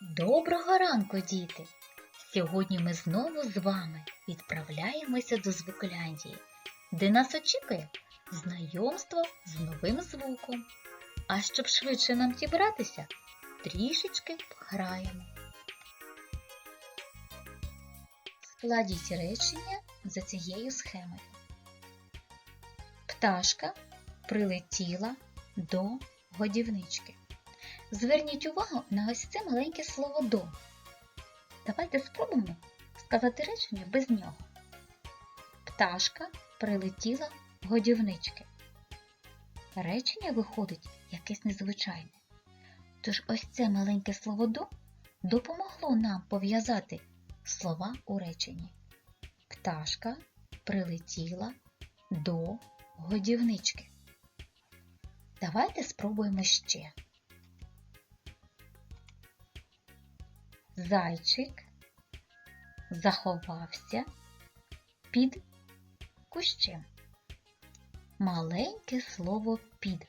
Доброго ранку, діти! Сьогодні ми знову з вами відправляємося до Звуколяндії, де нас очікує знайомство з новим звуком. А щоб швидше нам зібратися, трішечки пограємо. Складіть речення за цією схемою. Пташка прилетіла до годівнички. Зверніть увагу на ось це маленьке слово до. Давайте спробуємо сказати речення без нього. Пташка прилетіла годівнички. Речення виходить якесь незвичайне. Тож ось це маленьке слово до допомогло нам пов'язати слова у реченні. Пташка прилетіла до годівнички. Давайте спробуємо ще. Зайчик заховався під кущем. Маленьке слово під.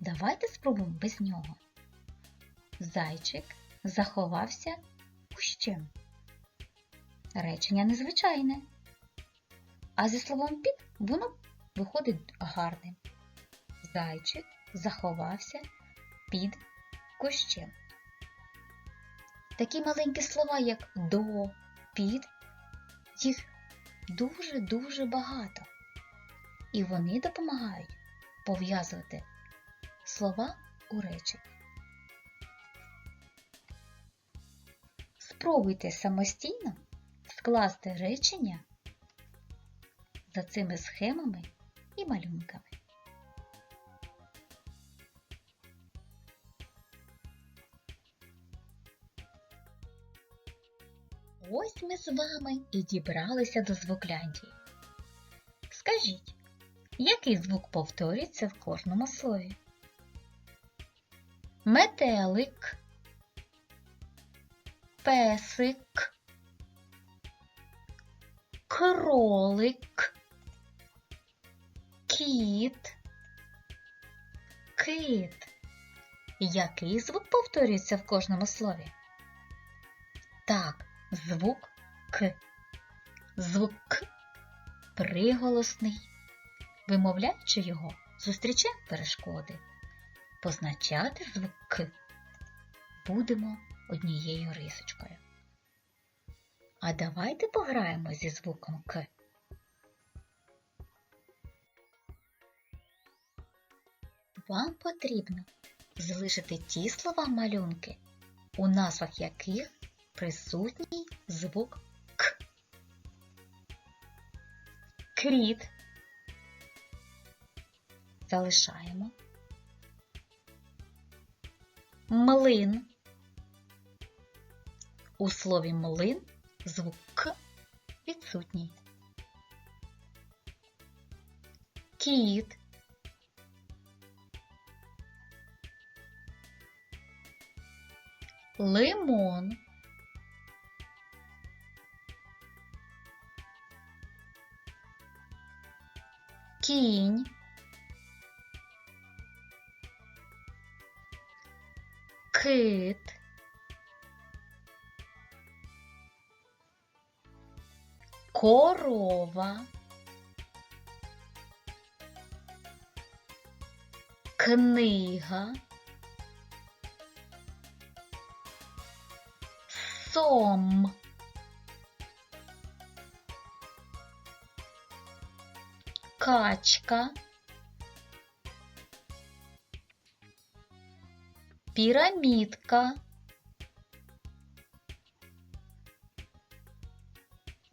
Давайте спробуємо без нього. Зайчик заховався кущем. Речення незвичайне. А зі словом під воно виходить гарним. Зайчик заховався під кущем. Такі маленькі слова, як до, під, їх дуже-дуже багато. І вони допомагають пов'язувати слова у речі. Спробуйте самостійно скласти речення за цими схемами і малюнками. Ось ми з вами і дібралися до звукляндії. Скажіть, який звук повторюється в кожному слові? Метелик, песик, кролик, кіт, кит. Який звук повторюється в кожному слові? Так, звук К. Звук К приголосний. Вимовляючи його, зустрічаємо перешкоди. Позначати звук К будемо однією рисочкою. А давайте пограємо зі звуком К. Вам потрібно залишити ті слова малюнки, у назвах яких присутній звук К. Кріт. Залишаємо. Млин. У слові млин звук К відсутній. Кіт. Лимон. Кінь. Кит. Корова. Книга. Сом. Качка. Пірамідка.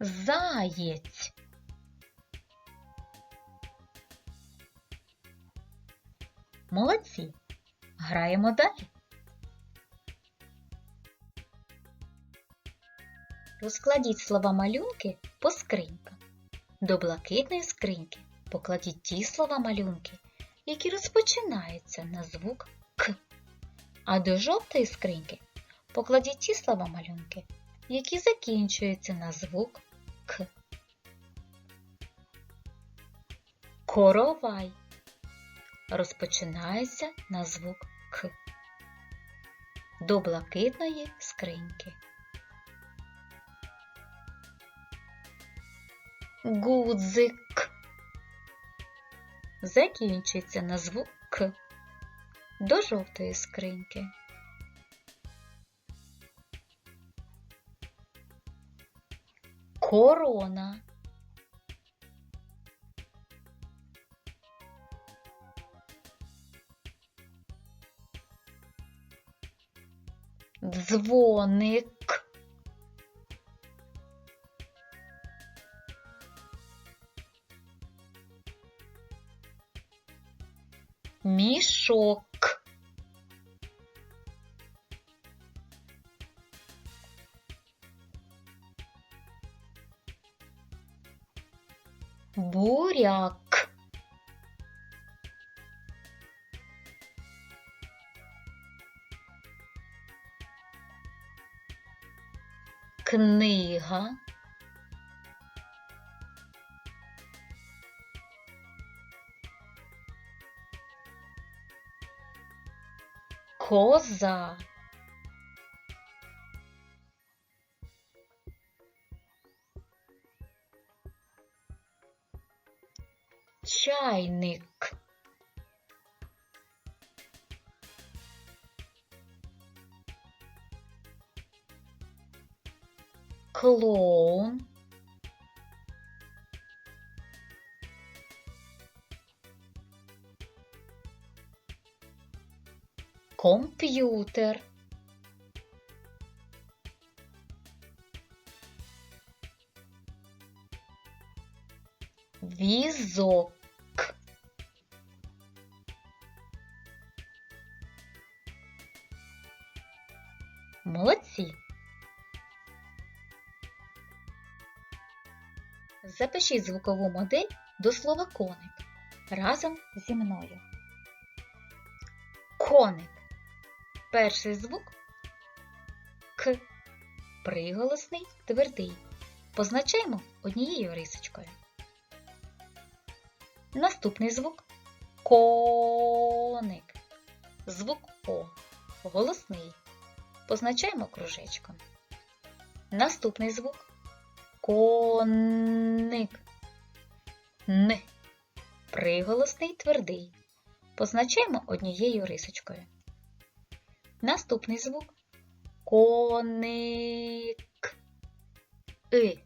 Заєць. Молодці. Граємо далі. Розкладіть слова малюнки по скринькам. До блакитної скриньки покладіть ті слова малюнки, які розпочинаються на звук К. А до жовтої скриньки покладіть ті слова малюнки, які закінчуються на звук К. Коровай розпочинається на звук К. до блакитної скриньки. Гудзик закінчується на звук К до жовтої скриньки. Корона. Дзвоник. Мішок. Буряк. Книга. Коза. Чайник. Клоун. Комп'ютер. Візок. Молодці. Запишіть звукову модель до слова коник разом зі мною. Коник. Перший звук К. Приголосний твердий. Позначаємо однією рисочкою. Наступний звук коник. Звук О. Голосний. Позначаємо кружечком. Наступний звук коник. Н. Приголосний твердий. Позначаємо однією рисочкою. Наступний звук коник. И.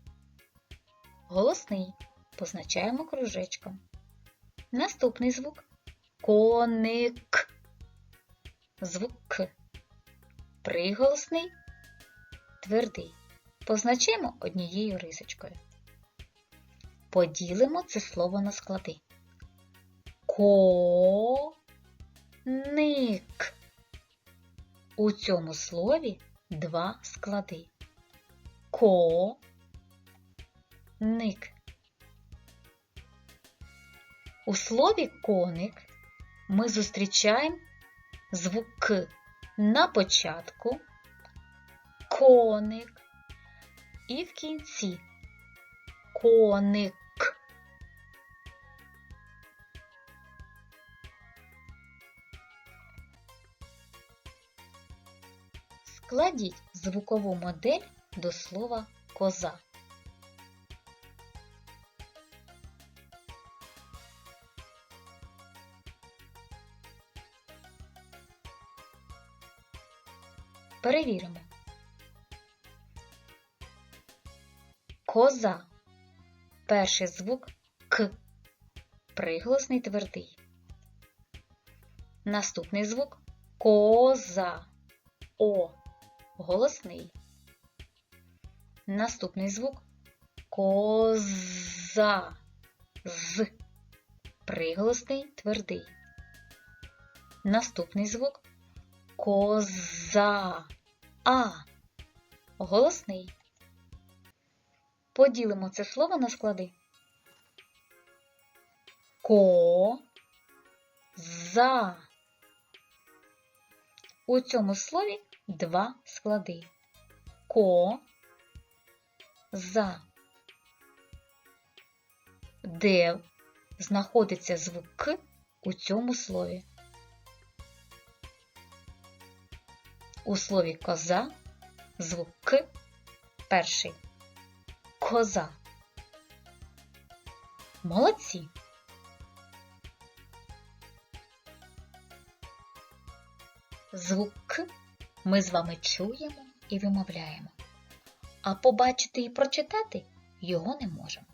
Голосний. Позначаємо кружечком. Наступний звук коник. Звук К. Приголосний твердий. Позначаємо однією рисочкою. Поділимо це слово на склади. Коник. У цьому слові два склади. Ко. Ник. У слові коник ми зустрічаємо звук К на початку, коник і в кінці коник. Складіть звукову модель до слова коза. Перевіримо. Коза. Перший звук К. Приголосний твердий. Наступний звук коза. О. Голосний. Наступний звук коза. З. Приголосний твердий. Наступний звук коза. А. Голосний. Поділимо це слово на склади. Ко. За. У цьому слові два склади. Ко. За. Де знаходиться звук К у цьому слові? У слові коза звук К перший. Коза. Молодці. Звук К ми з вами чуємо і вимовляємо, а побачити і прочитати його не можемо.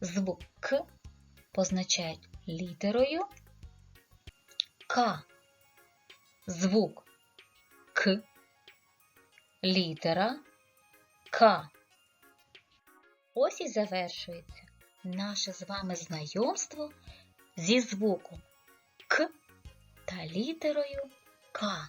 Звук К позначають літерою К. Звук К. Літера К. Ось і завершується наше з вами знайомство зі звуком К та літерою К.